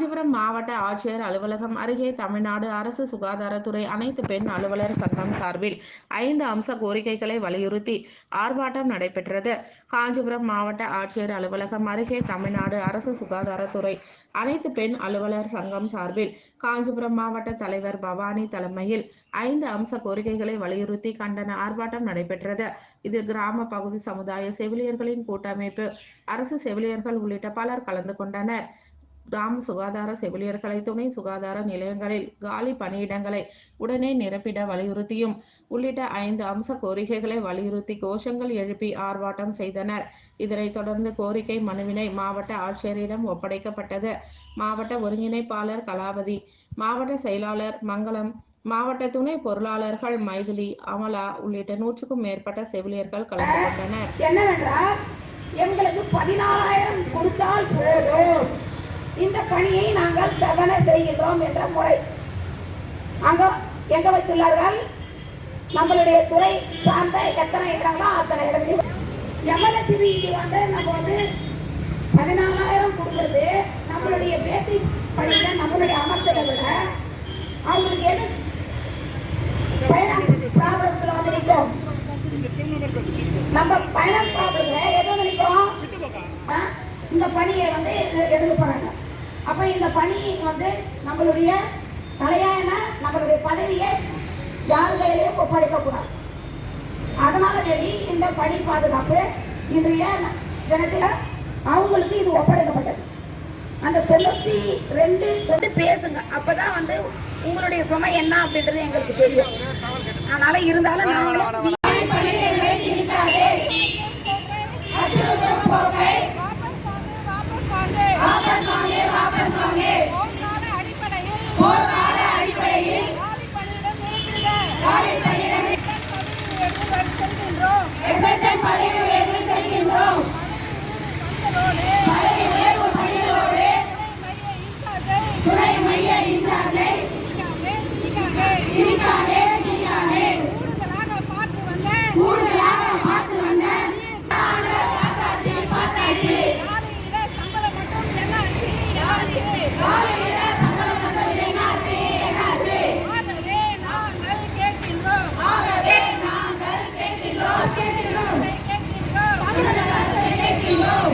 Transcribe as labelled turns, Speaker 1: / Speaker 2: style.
Speaker 1: காஞ்சிபுரம் மாவட்ட ஆட்சியர் அலுவலகம் அருகே தமிழ்நாடு அரசு சுகாதாரத்துறை அனைத்து பெண் அலுவலர் சங்கம் சார்பில் ஐந்து அம்ச கோரிக்கைகளை வலியுறுத்தி ஆர்ப்பாட்டம் நடைபெற்றது. காஞ்சிபுரம் மாவட்ட ஆட்சியர் அலுவலகம் அருகே தமிழ்நாடு அரசு சுகாதாரத்துறை அனைத்து பெண் அலுவலர் சங்கம் சார்பில் காஞ்சிபுரம் மாவட்ட தலைவர் பவானி தலைமையில் ஐந்து அம்ச கோரிக்கைகளை வலியுறுத்தி கண்டன ஆர்ப்பாட்டம் நடைபெற்றது. இதில் கிராம பகுதி சமுதாய செவிலியர்களின் கூட்டமைப்பு அரசு செவிலியர்கள் உள்ளிட்ட பலர் கலந்து கொண்டனர். கிராம சுகாதார செவிலியர்களை துணை சுகாதார நிலையங்களில் காலி பணியிடங்களை உடனே நிரப்பிட வலியுறுத்தியும் உள்ளிட்ட ஐந்து அம்ச கோரிக்கைகளை வலியுறுத்தி கோஷங்கள் எழுப்பி ஆர்ப்பாட்டம் செய்தனர். இதனைத் தொடர்ந்து கோரிக்கை மனுவினை மாவட்ட ஆட்சியரிடம் ஒப்படைக்கப்பட்டது. மாவட்ட ஒருங்கிணைப்பாளர் கலாவதி மாவட்ட செயலாளர் மங்களம் மாவட்ட துணை பொருளாளர்கள் மைதிலி அமலா உள்ளிட்ட நூற்றுக்கும் மேற்பட்ட செவிலியர்கள் கலந்து கொண்டனர்.
Speaker 2: என்னவென்றால் எங்களுக்கு பதினாலாயிரம் கொடுத்து பணியை நாங்கள் செவன செய்கின்றோம் என்ற முறை. அங்க எங்க வைத்துள்ளார்கள்? நம்மளுடைய துறை சார்ந்த எத்தனை இடங்களோ அத்தனை இடங்களையும் எம்எல்ஏசிபிக்கு வந்து நம்ம வந்து பதினாலாயிரம் கொடுக்கறது. நம்மளுடைய பேசிக் பணியில நம்மளுடைய அமைச்சரை விட அவங்களுக்கு எது ஃபைனான்ஸ் ப்ராப்ளத்தில் வந்து நிற்கும்? நம்ம ஃபைனான்ஸ் ப்ராப்ளத்துல எது வந்து இந்த பணியை வந்து எடுக்க போறாங்க அப்ப இந்த பணி வந்து நம்மளுடைய தலையான நம்மளுடைய பதவியை யார் கையிலையும் ஒப்படைக்கக்கூடாது அதனால வேண்டி இந்த பணி பாதுகாப்பு இன்றைய தினத்துல அவங்களுக்கு இது ஒப்படைக்கப்பட்டது. அந்த தொண்ணூத்தி ரெண்டு வந்து பேசுங்க. அப்பதான் வந்து உங்களுடைய சுமை என்ன அப்படின்றது எங்களுக்கு தெரியும். அதனால இருந்தாலும் நாங்களும்